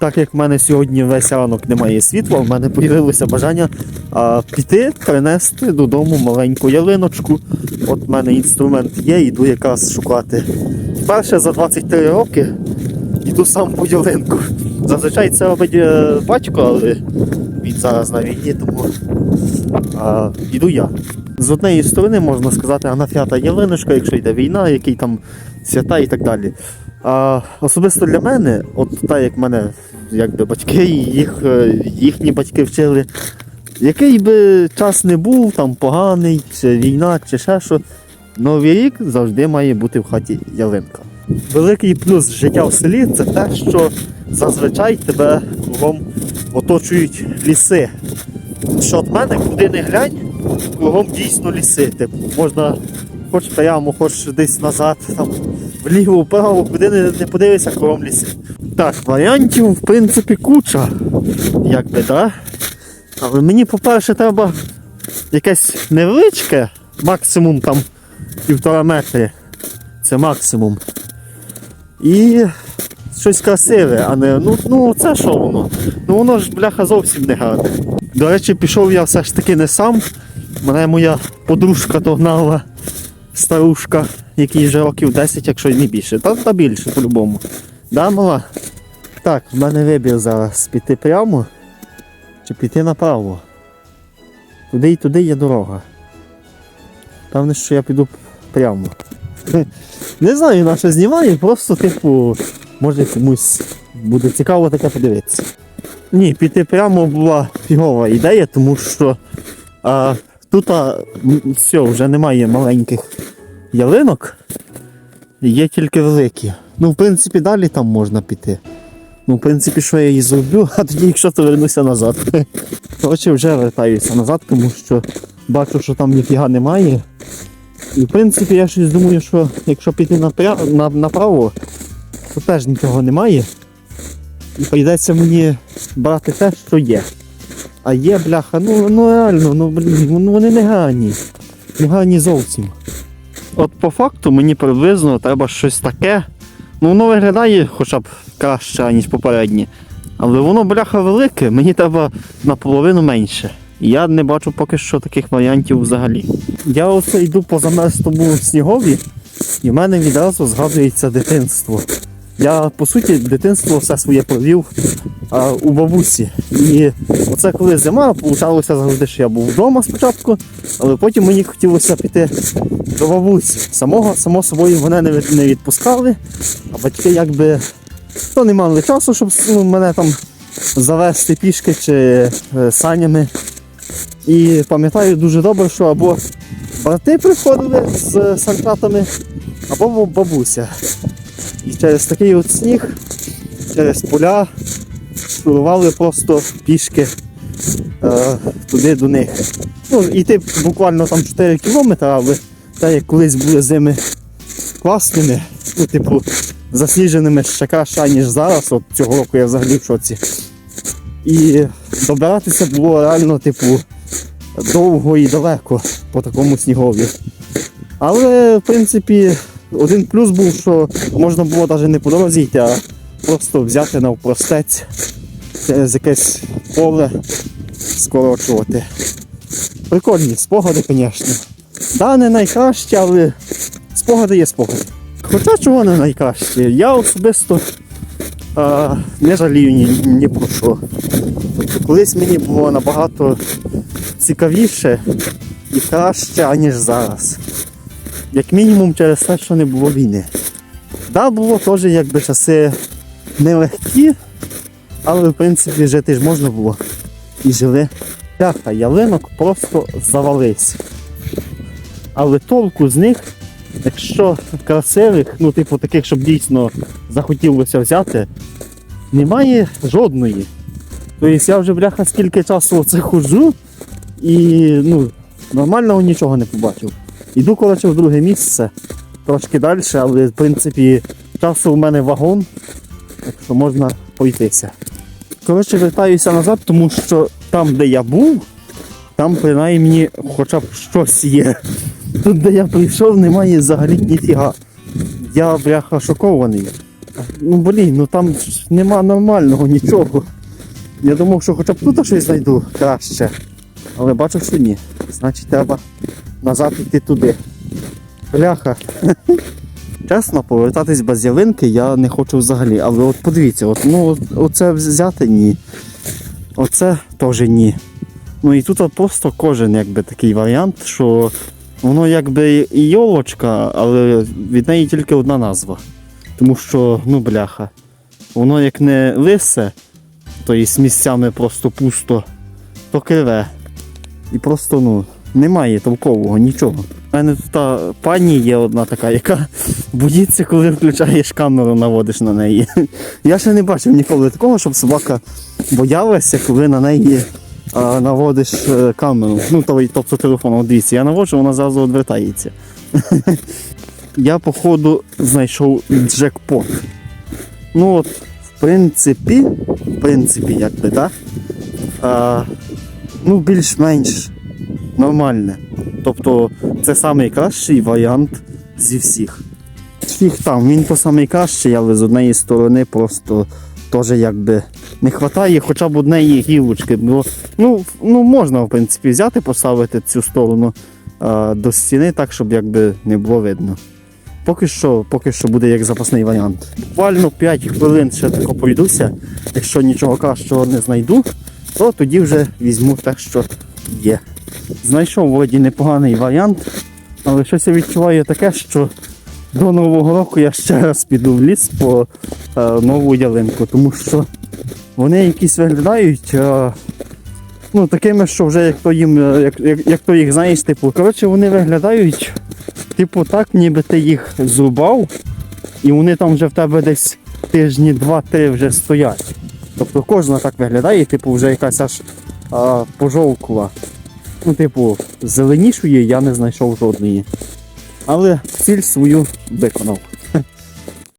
Так як в мене сьогодні весь ранок немає світла, в мене з'явилося бажання а, піти принести додому маленьку ялиночку. От в мене інструмент є, йду якраз шукати. Вперше за 23 роки йду сам по ялинку. Зазвичай це робить е, батько, але він зараз на війні, тому а, йду я. З однієї сторони можна сказати, анафята ялиночка, якщо йде війна, який там свята і так далі. А особисто для мене, от так як мене якби батьки, їх, е, їхні батьки вчили, який би час не був, там поганий, чи війна, чи ще що, новий рік завжди має бути в хаті ялинка. Великий плюс життя в селі це те, що зазвичай тебе кругом оточують ліси. Що від мене, куди не глянь, кругом дійсно ліси. Типу, можна хоч прямо, хоч десь назад, там, вліво, вправо, куди не, не подивишся, кругом ліси. Так, варіантів, в принципі, куча. Якби, так? Але мені, по-перше, треба якесь невеличке, максимум там півтора метри. Це максимум. І щось красиве, а не ну, ну це що воно? Ну воно ж бляха зовсім не гарне. До речі, пішов я все ж таки не сам. Мене моя подружка догнала, старушка, якій вже років 10, якщо не більше. Та, та більше по-любому. Да, мала? Так, в мене вибір зараз піти прямо чи піти направо. Туди і туди є дорога. Певне, що я піду прямо. Не знаю, на що знімаю, просто типу, може комусь буде цікаво таке подивитися. Ні, піти прямо була фігова ідея, тому що а, тут а, все, вже немає маленьких ялинок, є тільки великі. Ну, в принципі, далі там можна піти. Ну, в принципі, що я її зроблю, а тоді, якщо то вернуся назад. Коротше, вже вертаюся назад, тому що бачу, що там ніфіга немає. І в принципі я щось думаю, що якщо піти напря... на... направо, то теж нічого немає. І прийдеться мені брати те, що є. А є, бляха, ну, ну реально, ну блін, ну вони не гарні. Не гарні зовсім. От по факту мені приблизно треба щось таке. Ну воно виглядає хоча б краще, ніж попереднє. Але воно, бляха, велике, мені треба наполовину менше. Я не бачу поки що таких варіантів взагалі. Я оце йду по замерзлому снігові, і в мене відразу згадується дитинство. Я, по суті, дитинство все своє провів а, у бабусі. І оце коли зима, получалося завжди, що я був вдома спочатку, але потім мені хотілося піти до бабусі. Самого, само собою, мене не, відпускали, а батьки якби то не мали часу, щоб ну, мене там завести пішки чи е, санями. І пам'ятаю дуже добре, що або брати приходили з санкатами, або бабуся. І через такий от сніг, через поля шурували просто пішки е, туди до них. Ну, йти буквально там 4 кілометри, але так як колись були зими класними, ну, типу, засніженими ще краще, ніж зараз. От цього року я взагалі в шоці. І добиратися було реально, типу, довго і далеко по такому снігові. Але, в принципі, один плюс був, що можна було навіть не по дорозі йти, а просто взяти навпростець через якесь поле скорочувати. Прикольні спогади, звісно. Да, не найкращі, але спогади є спогади. Хоча чого не найкраще, я особисто а, не жалію ні, ні про що. Тобто колись мені було набагато цікавіше і краще, аніж зараз. Як мінімум через те, що не було війни. Да, було теж якби часи нелегкі, але в принципі жити ж можна було. І жили. П'ята ялинок просто завались. Але толку з них, якщо красивих, ну типу таких, щоб дійсно захотілося взяти, немає жодної. Тобто я вже бляха скільки часу оце ходжу і ну, нормального нічого не побачив. Іду, коротше, в друге місце, трошки далі, але в принципі часу в мене вагон, так що можна пройтися. Коротше, вертаюся назад, тому що там, де я був, там принаймні хоча б щось є. Тут, де я прийшов, немає взагалі ніфіга. Я бляха шокований. ну блін, ну там нема нормального нічого. Я думав, що хоча б тут щось знайду краще. Але бачу, що ні. Значить, треба назад йти туди. Бляха. Чесно, повертатись без ялинки я не хочу взагалі. Але от подивіться, от, ну, оце взяти ні. Оце теж ні. Ну і тут просто кожен якби такий варіант, що воно якби і йолочка, але від неї тільки одна назва. Тому що, ну бляха, воно як не лисе, то і з місцями просто пусто, то криве. І просто ну, немає толкового нічого. У мене тут та пані є одна така, яка боїться, коли включаєш камеру, наводиш на неї. Я ще не бачив ніколи такого, щоб собака боялася, коли на неї а, наводиш е, камеру. Ну, тобто телефон, дивіться, я наводжу, вона зразу відвертається. Я, походу, знайшов джекпот. Ну от, в принципі, в принципі, якби, так? А, ну, більш-менш нормальне. Тобто це найкращий варіант зі всіх. Всіх там, він то найкращий, але з однієї сторони просто теж якби не вистачає хоча б однієї гілочки. Бо, ну, ну, можна, в принципі, взяти, поставити цю сторону а, до стіни так, щоб якби не було видно. Поки що, поки що буде як запасний варіант. Буквально 5 хвилин ще тако пройдуся. Якщо нічого кращого не знайду, то тоді вже візьму те, що є. Знайшов вроді непоганий варіант, але щось я відчуваю таке, що до Нового року я ще раз піду в ліс по е, нову ялинку, тому що вони якісь виглядають е, ну, такими, що вже як то їм, е, як, як, як то їх знаєш, типу. Коротше, вони виглядають, типу, так, ніби ти їх зрубав, і вони там вже в тебе десь тижні два-три вже стоять. Тобто кожна так виглядає, типу, вже якась аж а, пожовкла. Ну, типу, зеленішої я не знайшов жодної. Але ціль свою виконав.